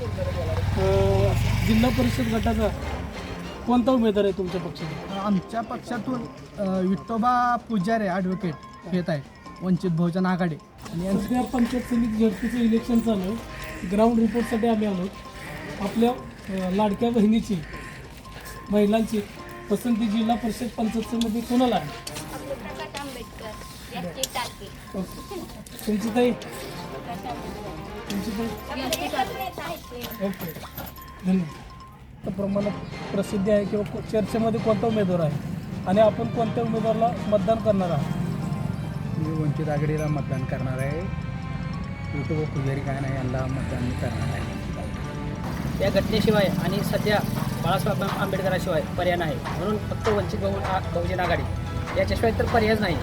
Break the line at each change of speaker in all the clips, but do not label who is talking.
अ, जिल्हा परिषद गटाचा कोणता उमेदवार आहे तुमच्या पक्षाचा?
आमच्या पक्षातून अ, विठोबा पुजारे ॲडव्होकेट येत आहेत वंचित बहुजन आघाडी. आणि
सध्या पंचायत समिती झडपीचं इलेक्शन चालू आहे. ग्राउंड रिपोर्टसाठी आम्ही आलो आपल्या अ, लाडक्या बहिणीची महिलांची पसंती जिल्हा परिषद पंचायत समिती कोणाला आहे? तुमची ताई? तुमची ताई. ओके. धन्यवाद. तर प्रमाणात प्रसिद्धी आहे किंवा को- चर्चेमध्ये कोणता उमेदवार आहे? आणि आपण कोणत्या उमेदवाराला मतदान करणार आहात?
मी वंचित आघाडीला मतदान करणार आहे. विठोबा पुजारी काय नाही यांना मतदान करणार आहे.
या घटनेशिवाय आणि सध्या बाळासाहेब आंबेडकराशिवाय पर्याय नाही. म्हणून फक्त वंचित बहुजन आघाडी. याच्याशिवाय तर पर्यायच नाही.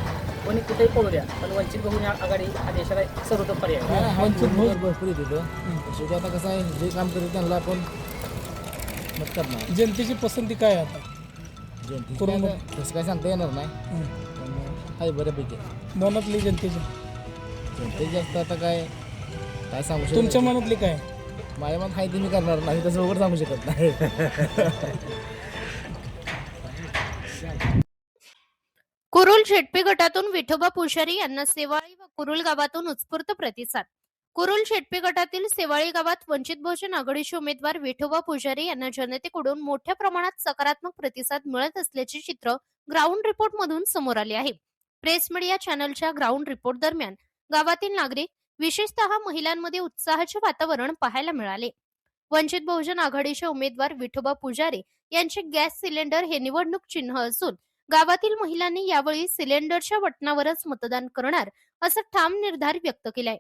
कोणी कुठेही पडू द्या पण वंचित बहुजन आघाडी हा देशाला सर्वोत्तम पर्याय आहे.
भरपूर येते शेवटी आता कसं आहे जे काम करते त्यांना आपण मत करणार
जनतेची पसंती काय आहे आता
जयंती
करून
काय आता तसं काय सांगता येणार नाही. पण आहे बऱ्यापैकी
मनातली जनतेची
जयंती जास्त आता काय काय सांगू शकत
तुमच्या. मनातली काय?
माझ्या मनात आहे ते मी करणार नाही तसं वगैरे सांगू शकत नाही
कुरुल शेटपी गटातून विठोबा पुशारी यांना सेवाळी व कुरुल गावातून उत्स्फूर्त प्रतिसाद. कुरुल शेटपी गटातील सेवाळी गावात वंचित बहुजन आघाडीचे उमेदवार विठोबा पुजारी यांना जनतेकडून मोठ्या प्रमाणात सकारात्मक प्रतिसाद मिळत असल्याचे चित्र ग्राउंड रिपोर्ट मधून समोर आले आहे. प्रेस मीडिया चॅनलच्या ग्राउंड रिपोर्ट दरम्यान गावातील नागरिक विशेषतः महिलांमध्ये उत्साहाचे वातावरण पाहायला मिळाले. वंचित बहुजन आघाडीचे उमेदवार विठोबा पुजारी यांचे गॅस सिलेंडर हे निवडणूक चिन्ह असून गावातील महिलांनी यावेळी सिलेंडरच्या बटणावरच मतदान करणार असा ठाम निर्धार व्यक्त केलाय.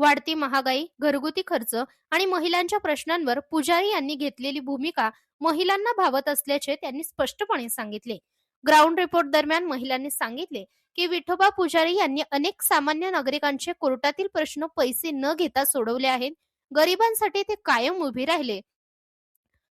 वाढती महागाई घरगुती खर्च आणि महिलांच्या प्रश्नांवर पुजारी यांनी घेतलेली भूमिका महिलांना भावत असल्याचे त्यांनी स्पष्टपणे सांगितले. ग्राउंड रिपोर्ट दरम्यान महिलांनी सांगितले की विठोबा पुजारी यांनी अनेक सामान्य नागरिकांचे कोर्टातील प्रश्न पैसे न घेता सोडवले आहेत. गरिबांसाठी ते कायम उभे राहिले.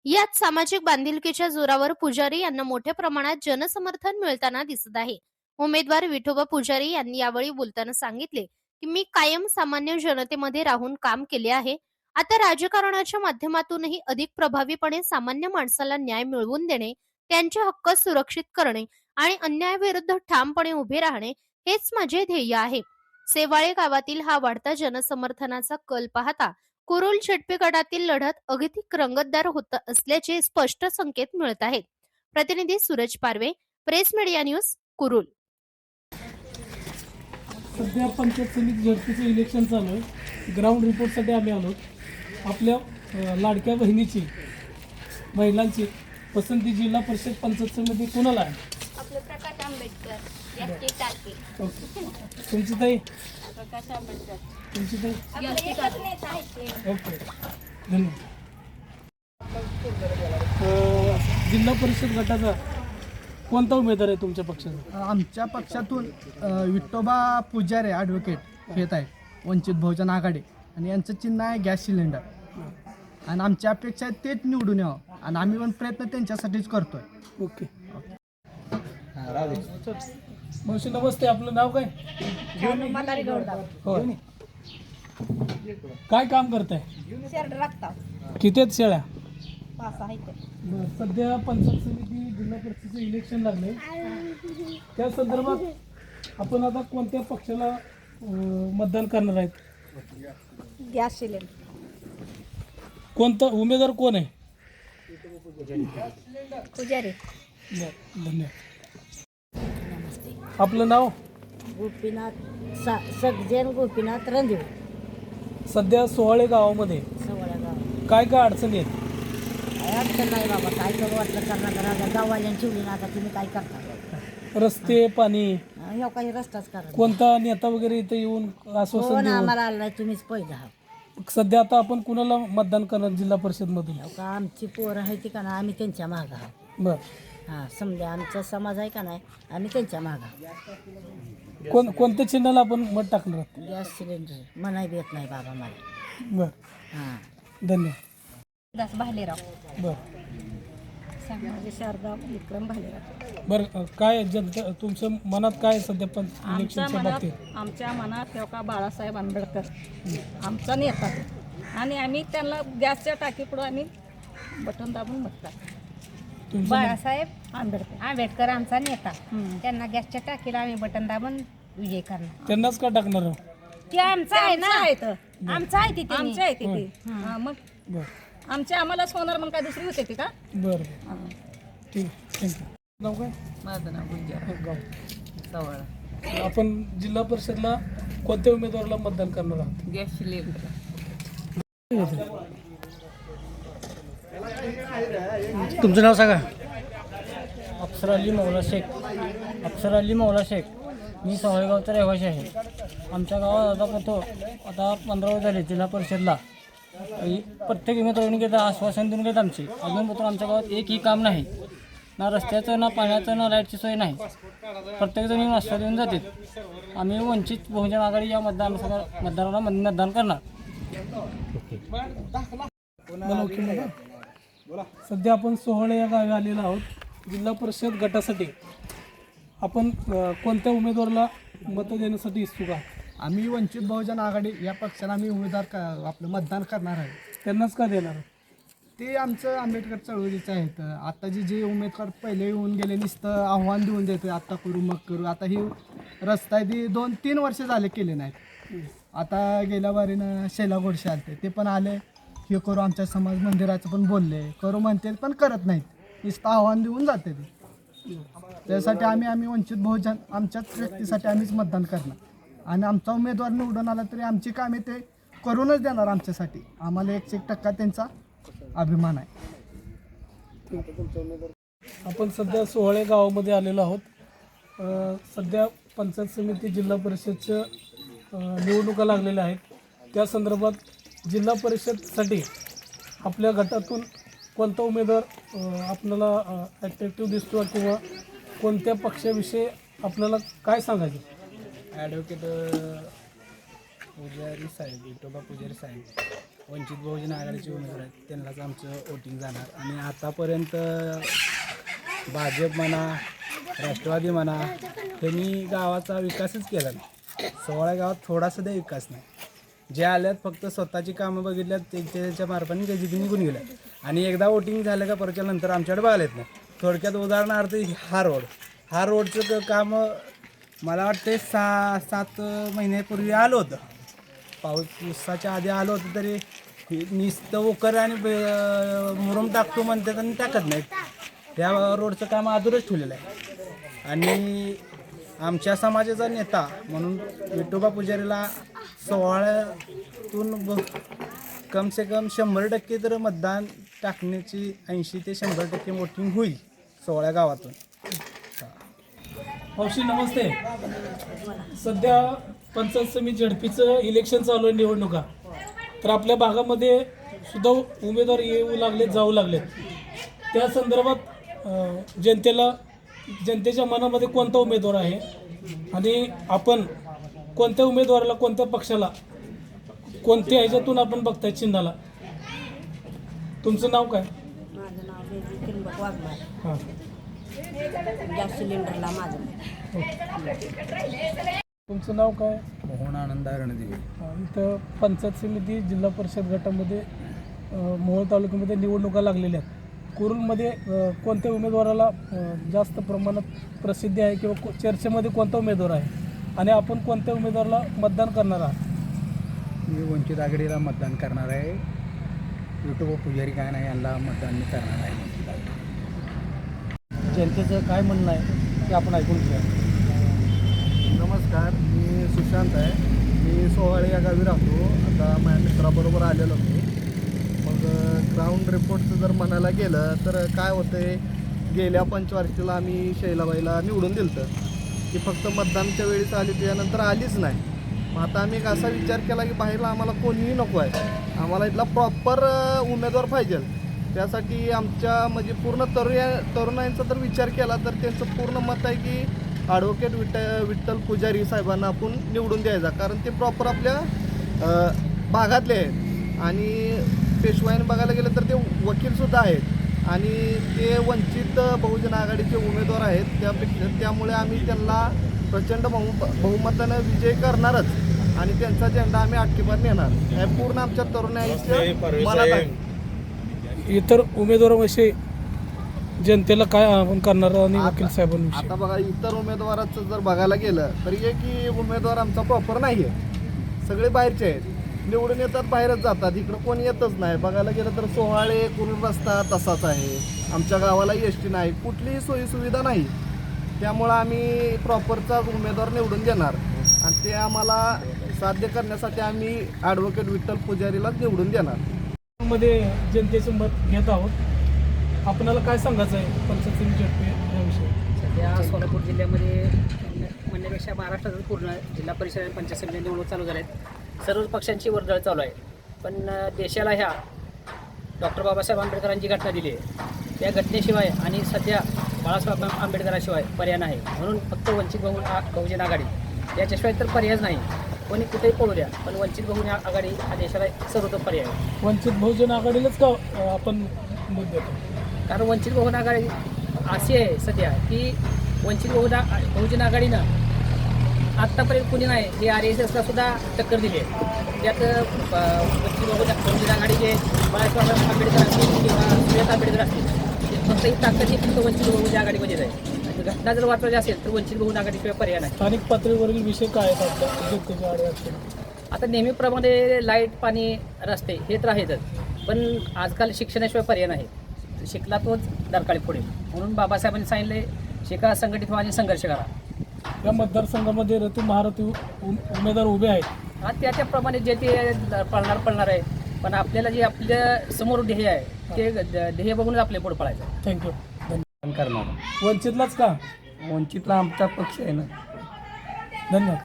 यात सामाजिक बांधिलकीच्या जोरावर पुजारी यांना मोठ्या प्रमाणात जनसमर्थन मिळताना दिसत आहे. उमेदवार विठोबा पुजारी यांनी यावेळी बोलताना सांगितले की मी कायम सामान्य जनतेमध्ये राहून काम केले आहे. आता राजकारणाच्या माध्यमातूनही अधिक प्रभावीपणे सामान्य माणसाला न्याय मिळवून देणे त्यांचे हक्क सुरक्षित करणे आणि अन्यायाविरुद्ध ठामपणे उभे राहणे हेच माझे ध्येय आहे. सेवाळे गावातील हा वाढता जनसमर्थनाचा कल पाहता कुरुल शेटपे गटातील लढत अगतिक रंगतदार होत असल्याचे स्पष्ट संकेत मिळत आहेत. प्रतिनिधी Suraj Parve press media news Kurul.
सध्या पंचायत समिती झडपीचं इलेक्शन चालू आहे. ग्राउंड रिपोर्टसाठी आम्ही आलो. आपल्या लाडक्या बहिणीची महिलांची पसंती जिल्हा परिषद पंचायत समिती कोणाला आहे?
आपले प्रकाश आंबेडकर
ओके. तुमची ताई?
प्रकाश आंबेडकर
तुमची ताई
आपले एकच नेता आहेत ते.
ओके धन्यवाद अ, जिल्हा परिषद गटाचा कोणता उमेदवार आहे तुमच्या पक्षाचा?
आमच्या पक्षातून अ, विठोबा पुजारे ॲडव्होकेट येत आहेत वंचित बहुजन आघाडी. आणि यांचं चिन्ह आहे गॅस सिलेंडर. आणि आमची अपेक्षा आहे तेच निवडून यावं. आणि आम्ही पण प्रयत्न त्यांच्यासाठीच करतोय.
ओके. मावशी नमस्ते आपलं नाव काय? हो काय काम करताय? किती आहेत शेळ्या? बरं, सध्या पंचायत समिती जिल्हा परिषदेचं इलेक्शन लागले त्या संदर्भात आपण आता कोणत्या पक्षाला अं, मतदान करणार आहेत?
गॅस सिलेंडर
कोणता उमेदवार कोण आहे?
पुजारी.
बरं, धन्यवाद. आपलं नाव?
गोपीनाथ सा सगजेन गोपीनाथ रणदेव
सध्या सोहाळे गावामध्ये.
सवळ्या गाव.
काय काय अडचणी आहेत?
काय अडचण नाही बाबा काय करू वाटलं करणार करा गाववाल्यानं ठेवली ना आता तुम्ही काय करता?
रस्ते पाणी?
ह्यो काही रस्ताच करा
कोणता नेता वगैरे इथे येऊन आश्वासन
हो
देऊन?
आम्हाला आलं नाही तुम्हीच पहिला हा
सध्या आता आपण कुणाला मतदान करणार जिल्हा परिषद मधून
का आमची पोरं आहे ती का ना आम्ही त्यांच्या मागं हा
बर.
हां समजा आमचा समाज आहे का नाही आम्ही त्यांच्या मागं.
कोण कोणत्या चिन्हाला आपण मत टाकणार आहात?
Gas cylinder. मनाई देत नाही बाबा मला.
बर.
हां.
धन्यवाद.
दास भालेराव.
बर.
माझे शारदा विक्रम भालेराव.
बर अ, काय जनता तुमच्या मनात काय आहे सध्या पण
आमच्या
इलेक्शनच्या
मनात
बाबतीत?
आमच्या मनात का बाळासाहेब आंबेडकर. आमचा नेता. आणि आम्ही त्यांना गॅसच्या टाकीपुढं आम्ही बटन दाबून बघतात.
तुमचं
बाळासाहेब
आंबेडकर.
आंबेडकर आमचा नेता. त्यांना गॅसच्या टाकीला आम्ही बटन दाबून विजय करणार.
त्यांनाच का टाकणार आहो?
ते आमचं आहे ना.
आमचं आहे तर.
आमचं आहे तिथे
आमचे आहे तिथे हा, मग
बरं.
आमचे आम्हालाच होणार मग काय दुसरी होते ती का?
बरं. ठीक थँक्यू नाव काय?
माझं नाव गुंजार.
गाव.
सवाळा.
आपण जिल्हा परिषदला कोणत्या उमेदवाराला मतदान करणार आहात?
Gas cylinder.
तुमचं नाव सांगा. अफसर अली मौला शेख. अफसर अली मौला शेख. मी सवाळगावचा रहिवासी आहे. आमच्या गावात आता पतो आता पंधरा वर्ष झाले जिल्हा परिषदला. ही प्रत्येक उमेदवारांनी घेता आश्वासन देऊन घेत आमची. अजून पण आमच्या गावात एकही काम नाही. ना रस्त्याचं ना पाण्याचं ना लाईटची सोय नाही. प्रत्येकजण येऊन आश्वासन देऊन जाते आम्ही वंचित बहुजन आघाडी या मतदान मतदाराला मतदान करणार.
सध्या आपण सोहळे या गावी आलेलो आहोत. जिल्हा परिषद गटासाठी आपण अ, कोणत्या उमेदवाराला मतं देण्यासाठी इच्छुक आहात?
आम्ही वंचित बहुजन आघाडी या पक्षाला आम्ही उमेदवार का आपलं मतदान करणार आहे.
त्यांनाच का देणार?
ते आमचं आंबेडकर चळवळीचं आहेत. आता जे जे उमेदवार पहिले येऊन गेले नुसतं आव्हान देऊन देतो आता करू मग करू. आता ही रस्ता आहे ती दोन तीन वर्ष झाले केले नाहीत. आता गेल्या वारीनं शैला गोडशे आलते. ते पण आले. हे करू आमच्या समाज मंदिराचं पण बोलले. करू म्हणते पण करत नाहीत. नुसतं आव्हान देऊन जाते ते. त्यासाठी आम्ही आम्ही वंचित बहुजन आमच्याच व्यक्तीसाठी आम्हीच मतदान करणार. आणि आमचा उमेदवार निवडून आला तरी आमची कामे ते करूनच देणार आमच्यासाठी. आम्हाला एकशे एक टक्का त्यांचा अभिमान आहे.
आपण सध्या सोहळे गावामध्ये आलेलो आहोत. सध्या पंचायत समिती जिल्हा परिषदच्या निवडणुका लागलेल्या आहेत. त्या संदर्भात जिल्हा परिषदसाठी आपल्या गटातून कोणता उमेदवार आपल्याला ॲट्रॅक्टिव्ह दिसतो किंवा कोणत्या पक्षाविषयी आपल्याला काय सांगायचं?
ॲडव्होकेट पुजारी साहेब विठोबा पुजारी साहेब वंचित बहुजन आघाडीचे उमेदवार आहेत. त्यांनाच आमचं वोटिंग जाणार. आणि आतापर्यंत भाजप म्हणा राष्ट्रवादी म्हणा त्यांनी गावाचा विकासच केला नाही. सोळा गावात थोडासुद्धा विकास नाही. जे आल्यात फक्त स्वतःची कामं बघितल्यात त्यांच्या मार्फाने त्याची ती निघून गेल्या. आणि एकदा वोटिंग झालं का परच्या नंतर आमच्याकडे बघायला येत नाही. थोडक्यात उदाहरणार्थ हा रोड हा रोडचं क- काम मला वाटते सहा सात महिन्यापूर्वी आलं होतं. पावसाच्या आधी आलं होतं तरी हे नुसतं आणि ब- मुरुम टाकतो म्हणतात आणि टाकत नाहीत. त्या रोडचं काम अधुरच ठेवलेलं आहे. आणि आमच्या समाजाचा नेता म्हणून विठोबा पुजारीला सोहळ्यातून ब कम से कम शंभर टक्के तर मतदान टाकण्याची ऐंशी ते शंभर टक्के वोटिंग होईल सोहळ्या गावातून.
मावशी नमस्ते. सध्या पंचायत समिती झडपीचं इलेक्शन चालू आहे निवडणुका. तर आपल्या भागामध्ये सुद्धा उमेदवार येऊ लागलेत जाऊ लागलेत. त्या संदर्भात जनतेला जनतेच्या मनामध्ये कोणता उमेदवार आहे? आणि आपण कोणत्या उमेदवाराला कोणत्या पक्षाला कोणत्या ह्याच्यातून आपण बघताय चिन्हाला? तुमचं नाव काय?
माझं नाव बेबी त्रिंबक वाघमारे.
हां.
गॅस सिलेंडरला माझं.
तुमचं नाव काय?
मोहन आनंद रणदेवी
इथं पंचायत समिती जिल्हा परिषद गटामध्ये अ, मोहोळ तालुक्यामध्ये निवडणुका लागलेल्या आहेत. कुरूलमध्ये अ, कोणत्या उमेदवाराला अ, जास्त प्रमाणात प्रसिद्धी आहे किंवा को- चर्चेमध्ये कोणता उमेदवार आहे? आणि आपण कोणत्या उमेदवाराला मतदान करणार आहात?
मी वंचित आघाडीला मतदान करणार आहे. युट्यूब पुजारी काय नाही यांना मतदान मी करणार आहे.
जनतेचं काय म्हणणं आहे ते आपण ऐकून घेऊया.
नमस्कार मी सुशांत आहे. मी सोहाळे या गावी राहतो. आता माझ्या मित्राबरोबर आलेलो मी. मग ग्राउंड रिपोर्टचं जर म्हणायला गेलं तर काय होतं आहे गेल्या पंचवार्षिकला आम्ही शैलाबाईला निवडून दिलं ती की फक्त मतदानच्या वेळेस आली त्यानंतर आलीच नाही. मग आता आम्ही एक असा विचार केला की बाहेरला आम्हाला कोणीही नको आहे. आम्हाला इथला प्रॉपर उमेदवार पाहिजे त्यासाठी आमच्या म्हणजे पूर्ण तरुया तरुणांचा जर विचार केला तर त्यांचं पूर्ण मत आहे की ॲडव्होकेट विट विठ्ठल पुजारी साहेबांना आपण निवडून द्यायचा. कारण ते प्रॉपर आपल्या भागातले आहेत. आणि पेशवाईन बघायला गेलं तर ते वकीलसुद्धा आहेत. आणि ते वंचित बहुजन आघाडीचे उमेदवार आहेत त्यापेक्षा त्यामुळे आम्ही त्यांना प्रचंड बहु बहुमतानं विजय करणारच. आणि त्यांचा झेंडा आम्ही आटकीपार नेणार. हे पूर्ण आमच्या तरुणाईच्या मनात आहे.
इतर उमेदवाराविषयी जनतेला काय आवाहन करणार आणि वकील साहेबांविषयी?
आता बघा इतर उमेदवाराचं जर बघायला गेलं तर की उमेदवार आमचा प्रॉपर नाही आहे सगळे बाहेरचे आहेत. निवडून येतात बाहेरच जातात. इकडं कोणी येतच नाही. बघायला गेलं तर सोहाळे कुरुल रस्ता तसाच आहे. आमच्या गावाला एस टी नाही. कुठलीही सोयी सुविधा नाही. त्यामुळं आम्ही प्रॉपरचा उमेदवार निवडून देणार. आणि ते आम्हाला साध्य करण्यासाठी आम्ही ॲडव्होकेट विठ्ठल पुजारीला निवडून देणार.
मध्ये जनतेचं मत घेत आहोत. आपणाला काय सांगायचं आहे पंचायत समिती याविषयी?
सध्या सोलापूर जिल्ह्यामध्ये म्हणण्यापेक्षा महाराष्ट्रातच पूर्ण जिल्हा परिषद आणि पंचायत समिती निवडणूक चालू झाल्या आहेत सर्व पक्षांची वर्दळ चालू आहे. पण देशाला ह्या डॉक्टर बाबासाहेब आंबेडकरांची घटना दिली आहे. त्या घटनेशिवाय आणि सध्या बाळासाहेब आंबेडकराशिवाय पर्याय नाही. म्हणून फक्त वंचित बहु आ- बहुजन आघाडी. याच्याशिवाय तर पर्यायच नाही. कोणी कुठेही पळू द्या पण वंचित बहुजन आघाडी हा देशाला सर्वोत्तम पर्याय आहे.
वंचित बहुजन आघाडीलाच का आपण
कारण वंचित बहुजन आघाडी अशी आहे सध्या की वंचित बहुजन बहुजन आघाडीनं आत्तापर्यंत कुणी नाही. हे आर एस एसला सुद्धा टक्कर दिली आहे. त्यात वंचित बहुजन आघाडीचे बाळासाहेब आंबेडकर असतील किंवा सुरेश आंबेडकर असतील ते फक्त ही ताकद ही फक्त वंचित बहुजन आघाडीमध्येच आहे. घटना जर वाचवायची असेल तर वंचित बहुजन आघाडीशिवाय पर्याय नाही.
स्थानिक पातळीवरील विषय काय आहेत
आता नेहमीप्रमाणे लाइट पाणी रस्ते हे तर आहेतच. पण आजकाल शिक्षणाशिवाय पर्याय नाही. शिकला तोच दरकाळी पुढे. म्हणून बाबासाहेबांनी सांगितले शिका संघटित व्हा आणि संघर्ष करा.
या मतदारसंघामध्ये ऋतू महारथी उ- उमेदवार उभे आहेत.
हा त्या त्याप्रमाणे जे ते पळणार पळणार आहे. पण आपल्याला जे आपल्यासमोर ध्येय आहे ते ध्येय बघूनच आपल्या पुढे पळायचं आहे.
थँक्यू धन्यवाद.
करणार
वंचितलाच का?
वंचितला आमचा पक्ष आहे ना.
धन्यवाद.